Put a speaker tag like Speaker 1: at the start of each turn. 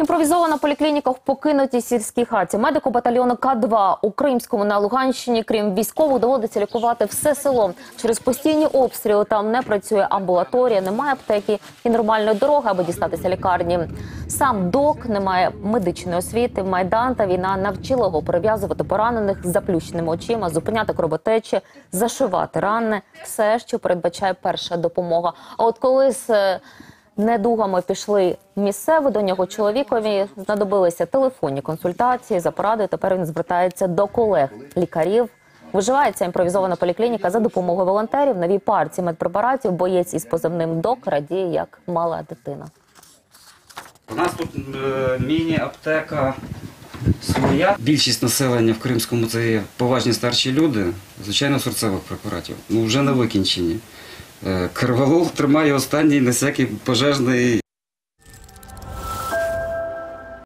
Speaker 1: Імпровізована поліклініка в покинутій сільській хаті. Медику батальйону К2 у Кримському на Луганщині, крім військових, доводиться лікувати все село. Через постійні обстріли там не працює амбулаторія, немає аптеки і нормальної дороги, аби дістатися лікарні. Сам док не має медичної освіти. Майдан та війна навчили його перев'язувати поранених з заплющеними очима, зупиняти кровотечі, зашивати рани. Все, що передбачає перша допомога. А от коли з е, недугами пішли місцеві до нього чоловікові, знадобилися телефонні консультації за порадою. Тепер він звертається до колег лікарів. Виживається імпровізована поліклініка за допомогою волонтерів. Новій парці медпрепаратів боєць із позивним док радіє як мала дитина.
Speaker 2: У нас тут е, міні-аптека своя. Більшість населення в Кримському це є поважні старші люди, звичайно, серцевих препаратів. Ну вже на викінченні. Е, тримає останній на всякий пожежний